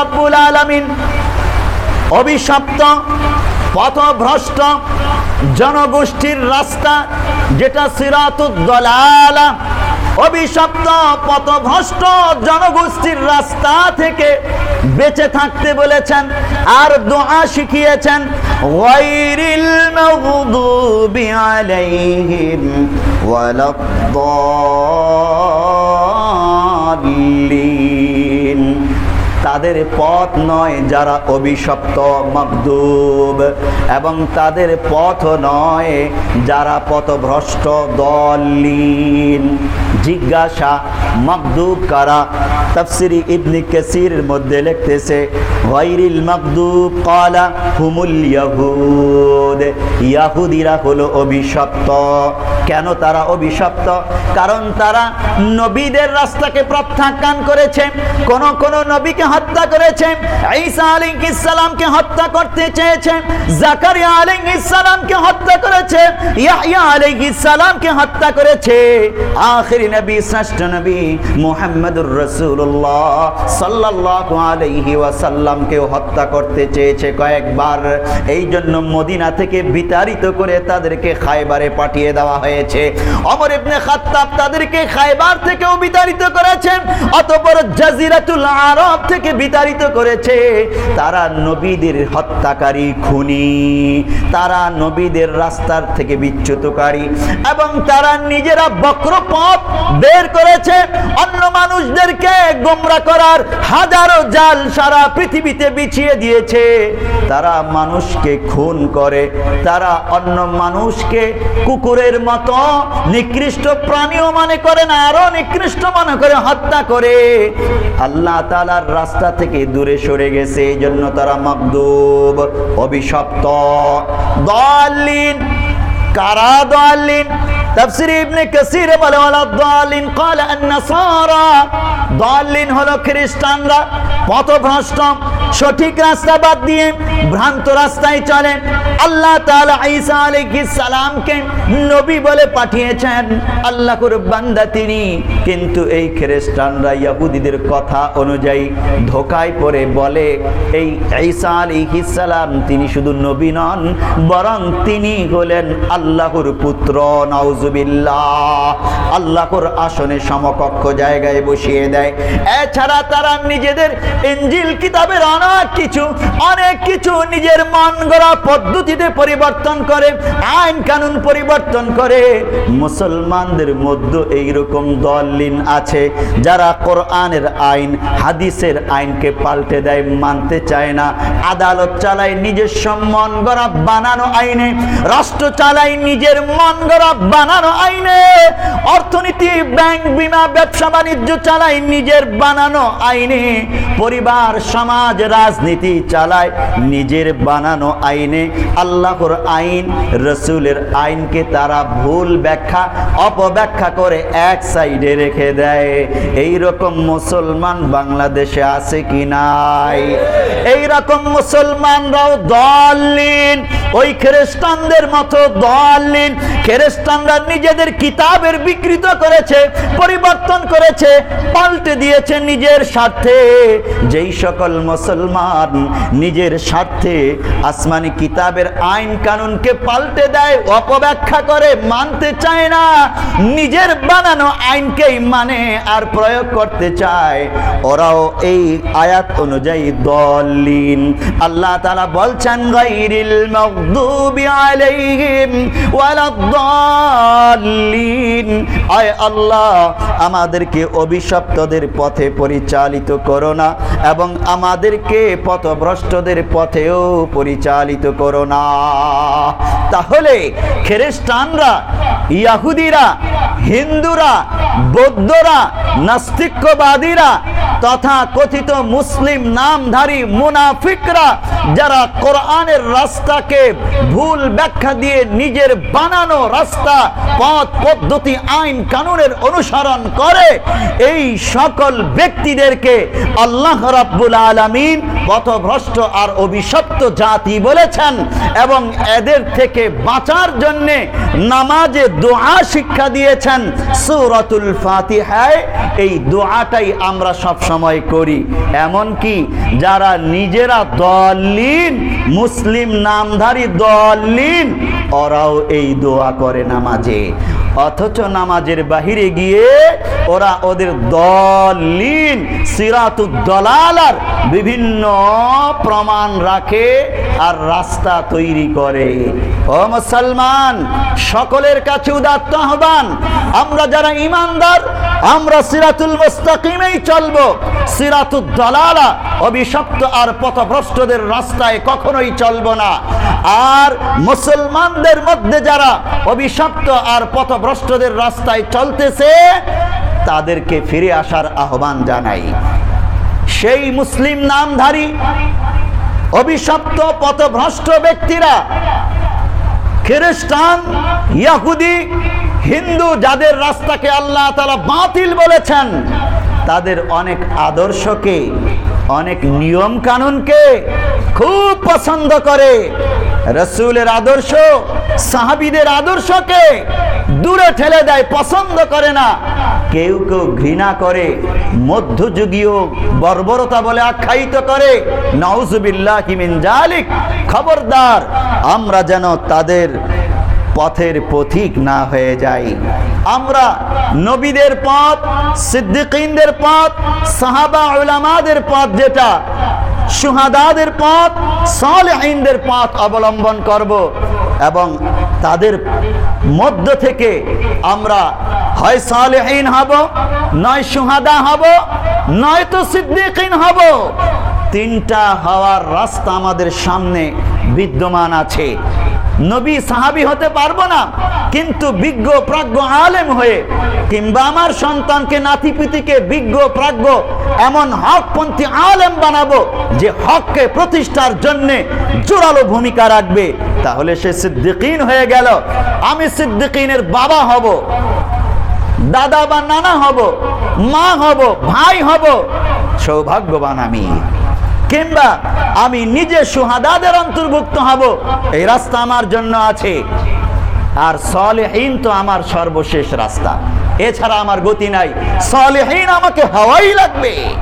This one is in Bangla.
রব্বুল আলামিন। অভিশপ্ত, পথভ্রষ্ট জনগোষ্ঠীর রাস্তা, যেটা সিরাতুদ্দলালা অভিশপ্ত, পথভ্রষ্ট জনগোষ্ঠীর রাস্তা থেকে বেঁচে থাকতে বলেছেন আর দোয়া শিখিয়েছেন। ওয়াইরিল তাদের পথ নয় যারা অভিশপ্ত মকদুব। এবং তাদের পথ নয় যারা পথভ্রষ্ট দলিন জিজ্ঞাসা, মকদুব কারা? তফসিরি ইবনি কাসির মধ্যে লিখতেছে ওয়াইরিল মকদুব কালা হুমুল ইয়াহুদ। ইয়াহুদিরা হলো অভিশপ্ত। কেন তারা অভিশপ্ত? কারণ তারা নবীদের রাস্তাকে প্রত্যাখ্যান করেছে, কোন কোন নবীকে হত্যা করেছে, ঈসা আলাইহিস সালামকে হত্যা করতে চেয়েছে, জাকারিয়া আলাইহিস সালামকে হত্যা করেছে, ইয়াহইয়া আলাইহিস সালামকে হত্যা করেছে। আখির নবী, শ্রেষ্ঠ নবী মুহাম্মদুর সাল্লাল্লাহু আলাইহি হত্যা করতে চেয়েছে কয়েকবার। এই জন্য মদিনা থেকে বিতাড়িত করে তাদেরকে পাঠিয়ে দেওয়া হয়েছে। অমর ইবনে খাত্তাব তাদেরকে থেকেও বিতাড়িত করেছেন অতঃপর জাজিরাতুল আরব থেকে বিতাড়িত করেছে। তারা নবীদের হত্যাকারী খুনি, তারা নবীদের রাস্তার থেকে বিচ্যুতকারী এবং তারা নিজেরা বক্র বের করেছে অন্য মানুষদেরকে গোমরা করার হাজারো জাল সারা পৃথিবীতে বিছিয়ে দিয়েছে। তারা মানুষকে খুন করে, তারা অন্য মানুষকে কুকুরের মতো নিকৃষ্ট প্রাণীও মনে করে না, আরও নিকৃষ্ট মনে করে হত্যা করে। আল্লাহ তালার রাস্তা থেকে দূরে সরে গেছে এই জন্য তারা মকদুব, অভিশপ্ত। দলিন কারা দলিন তাফসির ইবনে কাসির বলে ওয়ালা দালিন ক্বালা আন-নাসারা দালিন হলো খ্রিস্টানরা পথভ্রষ্ট সঠিক রাস্তা বাদ দিয়ে ভ্রান্ত রাস্তায় চলে আল্লাহ ঈসা সালামকে নবী বলে পাঠিয়েছেন। আল্লাহর বান্দা তিনি। কিন্তু এই খ্রিস্টানরা কথা অনুযায়ী ধোকায় পড়ে বলে, এই ঈসা সালাম তিনি শুধু নবী নন, বরং তিনি হলেন আল্লাহর পুত্র। নাউজুবিল্লাহ। আল্লাহর আসনে সমকক্ষ জায়গায় বসিয়ে দেয়। এছাড়া তারা নিজেদের ইঞ্জিল কিতাবের অনেক কিছু অনেক কিছু নিজের মন গড়া পদ্ধতিতে পরিবর্তন করে, আইন কানুন পরিবর্তন করে। মুসলমানদের মধ্যে এইরকম দলিন আছে, যারা কোরআনের আইন, হাদিসের আইনকে পাল্টে দেয়, মানতে চায় না। আদালত চালায় নিজস্ব মন গড়া বানানো আইনে, রাষ্ট্র চালায় নিজের মন গড়া বানানো আইনে। অর্থনীতি, ব্যাংক, বিমা, ব্যবসা, বাণিজ্য চালায় নিজের বানানো আইনে। পরিবার, সমাজ রাজনীতি চালায়, নিজের বানানো আইনে, আল্লাহর আইন, রসুলের আইনকে তারা ভুল ব্যাখ্যা, অপব্যাখ্যা করে এক সাইডে রেখে দেয়। এই রকম মুসলমান বাংলাদেশে আছে কি নাই? এই রকম মুসলমানরাও দলিন ওই খ্রিস্টানদের মতো দলিন খ্রিস্টানরা নিজেদের কিতাবের বিকৃত করেছে, পরিবর্তন করেছে, পাল্টে দিয়েছে নিজের স্বার্থে। যেই সকল মুসলমান নিজের স্বার্থে আসমানি কিতাবের আইন কানুনকে পাল্টে দেয়, অপব্যাখ্যা করে, মানতে চায় না, নিজের বানানো আইনকেই মানে আর প্রয়োগ করতে চায়। ওরাও এই আয়াত অনুযায়ী দলিন আল্লাহ তাআলা বলছেন গাইরিল মাগদুবি আলাইহিম ওয়ালাদ-দাল্লিন। আয় আল্লাহ, আমাদেরকে অভিশপ্তদের পথে পরিচালিত করো না এবং আমাদেরকে পথভ্রষ্টদের পথেও পরিচালিত করো না। তাহলে খ্রিস্টানরা ইয়াহুদিরা হিন্দুরা বৌদ্ধরা নাস্তিক্যবাদীরা তথা কথিত মুসলিম নামধারী মুনাফিকরা যারা কোরআনের রাস্তাকে ভুল ব্যাখ্যা দিয়ে নিজের বানানো রাস্তা, পথ, পদ্ধতি, আইন, কানুনের অনুসরণ করে, এই সকল ব্যক্তিদেরকে আল্লাহ রাব্বুল আলামিন পথভ্রষ্ট আর অভিশপ্ত জাতি বলেছেন এবং এদের থেকে বাঁচার জন্যে নামাজে দোয়া শিক্ষা দিয়েছেন। সুরতুল ফাতিহায় এই দোয়াটাই আমরা সব সময় করি। এমনকি যারা নিজেরা দলিন মুসলিম নামধারী দলিন ওরাও এই দোয়া করে নামাজে। অথচ নামাজের বাহিরে গিয়ে ওরা ওদের দলিন সিরাতুদ্দলালার বিভিন্ন প্রমাণ রাখে আর রাস্তা তৈরি করে। ও মুসলমান, সকলের কাছে উদাত্ত আহ্বান, আমরা যারা ইমানদার, আমরা সিরাতুল মুস্তাকিমেই চলবো। সিরাতুদ দলালা অভিশপ্ত আর পথভ্রষ্টদের রাস্তায় কখনোই চলব না। আর মুসলমানদের মধ্যে যারা অভিশপ্ত আর পথভ্রষ্টদের রাস্তায় চলতেছে, তাদেরকে ফিরে আসার আহ্বান জানাই। সেই মুসলিম নামধারী, অভিশপ্ত পথভ্রষ্ট ব্যক্তিরা, খ্রিস্টান, ইয়াহুদি, হিন্দু যাদের রাস্তাকে আল্লাহ তালা বাতিল বলেছেন, তাদের অনেক আদর্শকে, অনেক নিয়ম কানুনকে খুব পছন্দ করে। রসুলের আদর্শ, সাহাবিদের আদর্শকে দূরে ঠেলে দেয়, পছন্দ করে না। কেউ কেউ ঘৃণা করে, মধ্যযুগীয় বর্বরতা বলে আখ্যায়িত করে। নওজুবিল্লাহ জালিক খবরদার, আমরা যেন তাদের পথের পথিক না হয়ে যাই। আমরা নবীদের পথ, সিদ্দিকিনদের পথ, সাহাবা উলামাদের পথ যেটা সুহাদাদের পথ, সালেহিনদের পথ অবলম্বন করব এবং তাদের মধ্য থেকে আমরা হয় সালেহীন হব, নয় সুহাদা হব, নয় তো সিদ্দিকীন হব। তিনটা হওয়ার রাস্তা আমাদের সামনে বিদ্যমান আছে। নবী সাহাবি হতে পারব না। কিন্তু বিজ্ঞ, প্রাজ্ঞ আলেম হয়ে কিংবা আমার সন্তানকে, নাতিপিতিকে বিজ্ঞ, প্রাজ্ঞ এমন হকপন্থী আলেম বানাবো যে হককে প্রতিষ্ঠার জন্যে জোরালো ভূমিকা রাখবে। তাহলে সে সিদ্দিকিন হয়ে গেল। আমি সিদ্দিকিনের বাবা হব, দাদা বা নানা হব, মা হব, ভাই হব। সৌভাগ্যবান আমি। কিংবা আমি নিজে সুহাদাদের অন্তর্ভুক্ত হব, এই রাস্তা আমার জন্য আছে। আর সলেহীন তো আমার সর্বশেষ রাস্তা। এছাড়া আমার গতি নাই। সলেহীন আমাকে হওয়াই লাগবে।